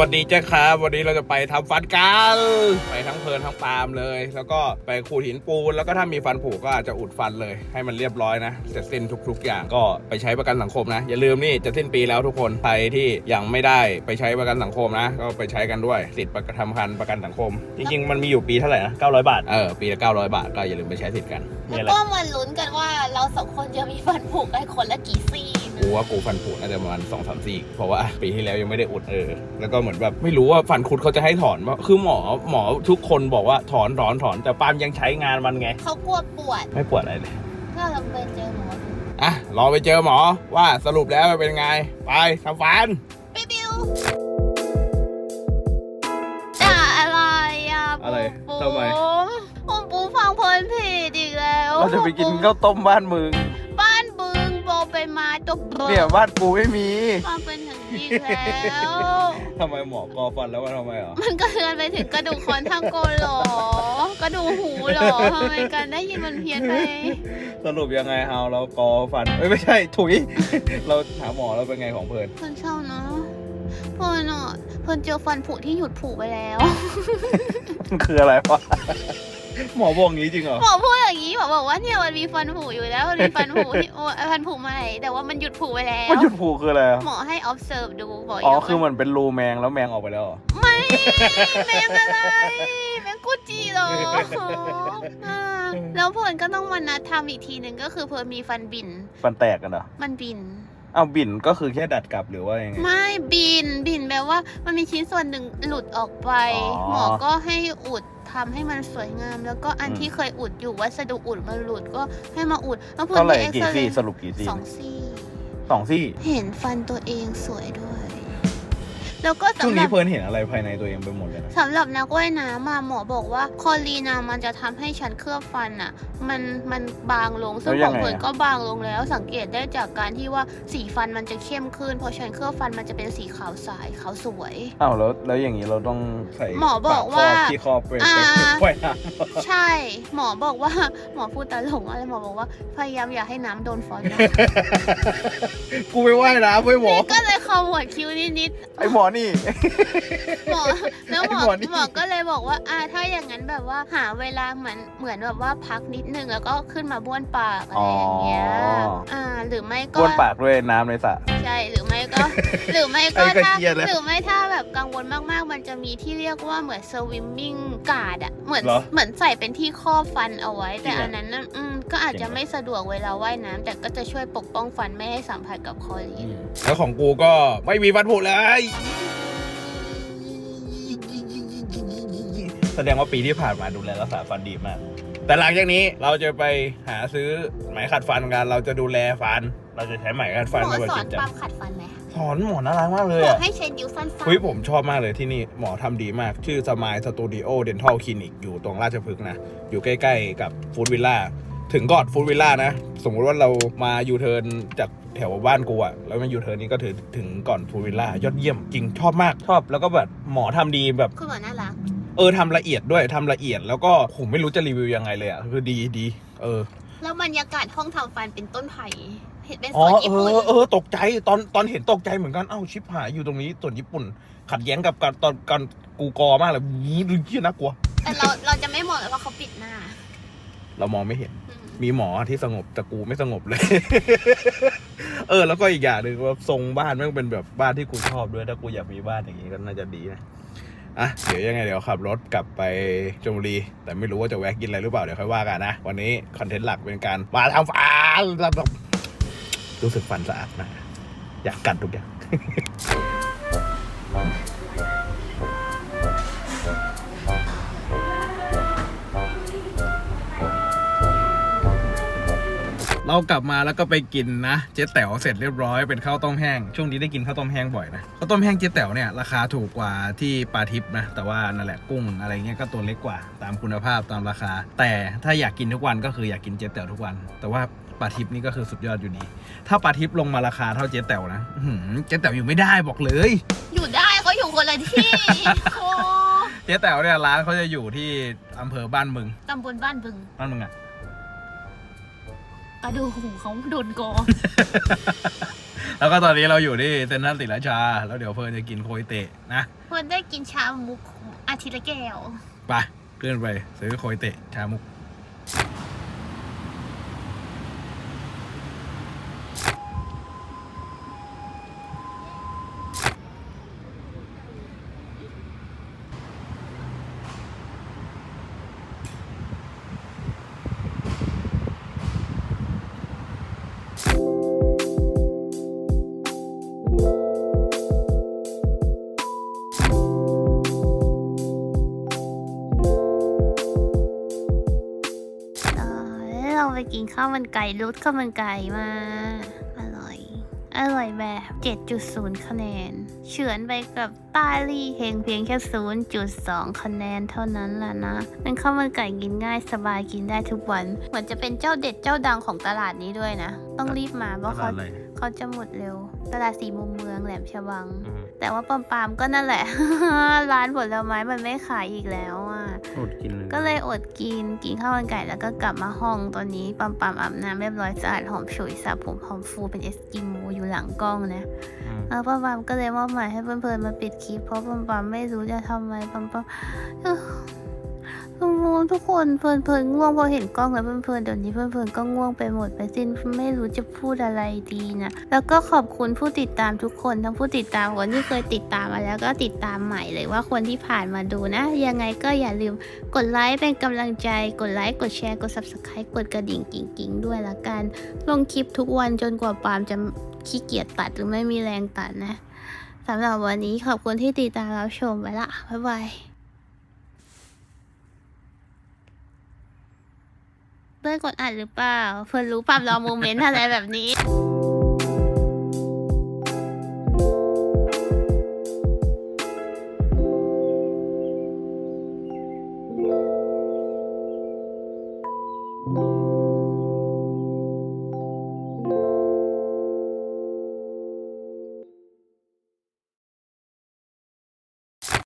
วัสดีเจ้าครับวันนี้เราจะไปทำฟันกันไปทั้งเพลินทั้งปาล์มเลย แล้วก็ไปขูดหินปูน แล้วก็ถ้ามีฟันผุก็อาจจะอุดฟันเลย ให้มันเรียบร้อยนะเสร็จสิ้นทุก ๆ อย่างก็ไปใช้ประกันสังคมนะ อย่าลืมนี่จะสิ้นปีแล้วทุกคนใครที่ยังไม่ได้ไปใช้ประกันสังคมนะ ก็ไปใช้กันด้วยสิทธิ์ประกันทำพันประกันสังคม จริงๆมันมีอยู่ปีเท่าไหร่นะ900 บาทเออปีละ900 บาท ก็อย่าลืมไปใช้สิทธิ์กันมีแล้วอะไรก็มาลุ้นกันว่าเราสองคนจะมีฟันผุกันคนละกี่ซี่นะกูว่ากูฟันผุน่าจะประมาณสองสามสี่เพราะว่าปีที่แล้วยังไม่ได้อุดเออแล้วก็เหมือนแบบไม่รู้ว่าฟันคุดเขาจะให้ถอนว่าคือหมอหมอทุกคนบอกว่าถอนถอนถอนแต่ปาล์มยังใช้งานมันไง เขากลัวปวดไม่ปวดอะไรเลยก็เราไปเจอหมอดูอะรอไปเจอหมอว่าสรุปแล้วมันเป็นไง ไปทำฟัน ปิ๊บปิ๊วด่าอะไรอะอะไรปูทำไม ผมปูฟังเพลินผิดอีกแล้วเราจะไปกินข้าวต้มบ้านมึง บ้านบึงโบไปมาตบโบเนี่ยบ้านกูไม่มี ฟังเป็นอย่างนี้แล้ว ทำไมหมอกอฟันแล้วว่าทำไมอะมันก็เทือนไปถึงกระดูกคอนทางโกนเหรอกระดูกหูเหรอทำไมกันได้ยินมันเพี้ยนไปสรุปยังไงเฮาเรากอฟันเอ้ยไม่ใช่ถุย เราหาหมอแล้วเป็นไงของเพลินเพื่อนเช่าเนาะเพื่อนอะเพื่อนเจอฟันผุที่หยุดผุไปแล้ว มันคืออะไรวะ หมอบอกงี้จริงเหรอ หมอพูดอย่างนี้หมอบอกว่าเนี่ยมันมีฟันผุอยู่แล้วมันมีฟันผุที่โอ้ฟันผุใหม่แต่ว่ามันหยุดผุไปแล้ว มันหยุดผูคืออะไรอะหมอให้ observe ดูบอกอ๋อย่างคือมันเป็นรูแมงแล้วแมงออกไปแล้วเหรอ ไม่แมงอะไรแมงกุจีเหรออ่าแล้วเพื่อนก็ต้องมานัดทำอีกทีหนึ่งก็คือเพื่อนมีฟันบิน ฟันแตกกันเหรอ มันบิน เอาบินก็คือแค่ดัดกลับหรือว่ายังไง ไม่บินบินแปลว่ามันมีชิ้นส่วนหนึ่งหลุดออกไป อ๋อหมอก็ให้อุดทำให้มันสวยงาม แล้วก็อันอืม ที่เคยอุดอยู่วัสดุอุดมันหลุดก็ให้มาอุดแล้วเพื่อเท่านไหร่ไปเอ็กกี่ซเรซี่ย์สรุปกี่ซี่สองซี่ สองซี่ เห็นฟันตัวเองสวยด้วย แล้วก็ช่วงสำหรันี้บเฟิร์นเห็นอะไรภายในตัวเองไปหมดเลยนะ สำหรับนักว่ายน้ำมาหมอบอกว่าคอลีนามันจะทำให้ชั้นเคลือบฟันอะมันมันบางลงซึ่งของเฟิร์นก็บางลงแล้วสังเกตได้จากการที่ว่าสีฟันมันจะเข้มขึ้นเพราะชั้นเคลือบฟันมันจะเป็นสีขาวใสขาวสวย อ้าวแล้วแล้วอย่างนี้เราต้องใส่หมอบอกว่าปครบที่ครอบไปอ่าไปว่ายน้ใช่ หมอบอกว่าหมอพูดตลกอะไรหมอบอกว่าพยายามอย่าให้น้ำโดนฟันนะำกูไปว่ายน้ำไว้หมอ ก็เลยขมวดคิ้วนิดไอหมอนี่ๆหมอแล้วหมอไอ้หมอนี่ หมอก็เลยบอกว่าอ่าถ้าอย่างนั้นแบบว่าหาเวลาเหมือนเหมือนแบบว่าพักนิดนึงแล้วก็ขึ้นมาบ้วนปากอะไรอย่างเงี้ยอ่าหรือไม่ก็ บ้วนปากด้วยน้ำในสระ ใช่หรือไม่ก็ หรือไม่ก็ไอ้ก็ถ้าเครียดแล้วหรือไม่ถ้าแบบกังวลมากๆ มันจะมีที่เรียกว่าเหมือนสวิมมิ่งการ์ดอะเหมือนเหรอเหมือนใส่เป็นที่ครอบฟันเอาไว้ แต่จริงเหรออัอันนั้นน่ะอืมก็อาจจริจะงเหรอไม่สะดวกเวลาว่ายน้ำแต่ก็จะช่วยปกป้องฟันไม่ให้สัมผัสกับคอลีนแล้วของกูก็ไม่มีฟันผุเลย แสดงว่าปีที่ผ่านมาดูแลรักษาฟันดีมาก แต่หลังจากนี้เราจะไปหาซื้อไหมขัดฟันกัน เราจะดูแลฟัน เราจะใช้ไหมขัดฟันหมอมาแบบสอจรินงจัปั๊งมขัดฟันไหมสอนหมอน่ารักมากเลยบอกอะให้ใช้นิ้วสั้นเฮ้ยผมชอบมากเลยที่นี่หมอทำดีมาก ชื่อสมายสตูดิโอเดนทัลคลินิกอยู่ตรงราชพฤกษ์นะ อยู่ใกล้ๆกับฟูดวิลล่าถึงก่อนฟูดวิลล่านะ สมมุติว่าเรามายูเทิร์นจากแถวบ้านกูอะแล้วมายูเทิร์นนี้ก็ถึงถึงก่อนฟูดวิลล่ายอดเยี่ยมจริงชอบมากชอบแล้วก็แบบหมอทำดีแบบๆคือหมอน่ารัก เออทำละเอียดด้วยทำละเอียด แล้วก็ผมไม่รู้จะรีวิวยังไงเลยอะคือดีดีเออ แล้วบรรยากาศห้องทำฟันเป็นต้นไผ่เห็นเป็นสอ๋อวนเอญี่ปุ่นอเออตกใจตอนตอนเห็นตกใจเหมือนกันเอ้าชิปหายอยู่ตรงนี้ส่วนญี่ปุ่น ขัดแย้งกับการตอนการกูกอมากเลยวู้ดูเหี้ยน่ากลัว แต่เราเราจะไม่มองเลยว่าเขาปิดหน้าเรามองไม่เห็น อืมมีหมอที่สงบแต่กูไม่สงบเลย เออ แล้วก็อีกอย่างหนึ่งว่าทรงบ้านแม่งเป็นแบบบ้านที่กูชอบด้วย ถ้ากูอยากมีบ้านอย่างนี้ก็น่าจะดีนะ อะเดี๋ยวยังไงเดี๋ยวขับรถกลับไปชลบุรี แต่ไม่รู้ว่าจะแวะกินอะไรหรือเปล่าเดี๋ยวค่อยว่ากันนะ วันนี้คอนเทนต์หลักเป็นการมาทำฟันแล้วแบบรู้สึกฟันสะอาดนะ อยากกัดทุกอย่าง เรากลับมาแล้วก็ไปกินนะ เจ๊แต๋วเสร็จเรียบร้อยเป็นข้าวต้มแห้ง ช่วงนี้ได้กินข้าวต้มแห้งบ่อยนะข้าวต้มแห้งเจ๊แต๋วเนี่ยราคาถูกกว่าที่ปลาทิพย์นะแต่ว่านั่นแหละกุ้งอะไรเงี้ยก็ตัวเล็กกว่า ตามคุณภาพตามราคา แต่ถ้าอยากกินทุกวันก็คืออยากกินเจ๊แต๋วทุกวัน แต่ว่าปลาทิพย์นี่ก็คือสุดยอดอยู่ดี ถ้าปลาทิพย์ลงมาราคาเท่าเจ๊แต๋วนะอื้อหือเจ๊แต๋วอยู่ไม่ได้บอกเลย อยู่ได้เขาอยู่คนละที่โอ้เจ๊แต๋วเนี่ยร้านเขาจะอยู่ที่อำเภอบ้านมึงตำบลบ้านบึงบ้านมึงอะก ระดูกหูเขาโดนกอ แล้วก็ตอนนี้เราอยู่ที่เซ็นทรัลศรีราชา แล้วเดี๋ยวเพิ่นจะกินโคยเตะนะเพื่อนได้กินชามุกอาทิตย์ละแก้ว ไปขึ้นไปซื้อโคยเตะชามุก ไปกินข้าวมันไก่รสข้าวมันไก่มา อร่อย อร่อยแบบ 7.0 คะแนน เฉือนไปกับต้าลี่เฮงเพียงแค่ 0.2 คะแนนเท่านั้นแหละนะเป็นข้าวมันไก่กินง่ายสบายกินได้ทุกวัน เหมือนจะเป็นเจ้าเด็ดเจ้าดังของตลาดนี้ด้วยนะ ต้องรีบมาเพราะเขาเขาจะหมดเร็ว ตลาดสีมุมเมืองแหลมฉบัง แต่ว่าปอมปามก็นั่นแหละ ร้านผลไม้มันไม่ขายอีกแล้ว อะอดกินเลยก็เลยอดกินกินข้าวมันไก่แล้วก็กลับมาห้องตอนนี้ปั๊มปั๊มอาบน้ำเรียบร้อยสะอาดหอมฉุยสระผมหอมฟูเป็นเอสกิโมอยู่หลังกล้องนะเออปั๊มปั๊มก็เลยมอบหมายให้เพื่อนๆมาปิดคลิปเพราะปั๊มปั๊มไม่รู้จะทำอะไรปั๊มปั๊ม เอทุกคนเพลินเพลินง่วงพอเห็นกล้องแล้วเพลินเพลินเดี๋ยวนี้เพลินเพลินก็ง่วงไปหมดไปสิ้นไม่รู้จะพูดอะไรดีนะแล้วก็ขอบคุณผู้ติดตามทุกคนทั้งผู้ติดตามคนที่เคยติดตามมาแล้วก็ติดตามใหม่เลยว่าคนที่ผ่านมาดูนะ ยังไงก็อย่าลืมกดไลค์เป็นกำลังใจกดไลค์กดแชร์กด subscribe กดกระดิ่งกิ่งๆด้วยละกัน ลงคลิปทุกวันจนกว่าปาล์มจะขี้เกียจตัดหรือไม่มีแรงตัดนะสำหรับวันนี้ขอบคุณที่ติดตามรับชมไปละบ๊ายบาย เตอร์กดอัดหรือเปล่าเพื่อนรู้ปามรอโมเมนต์อะไรแบบนี้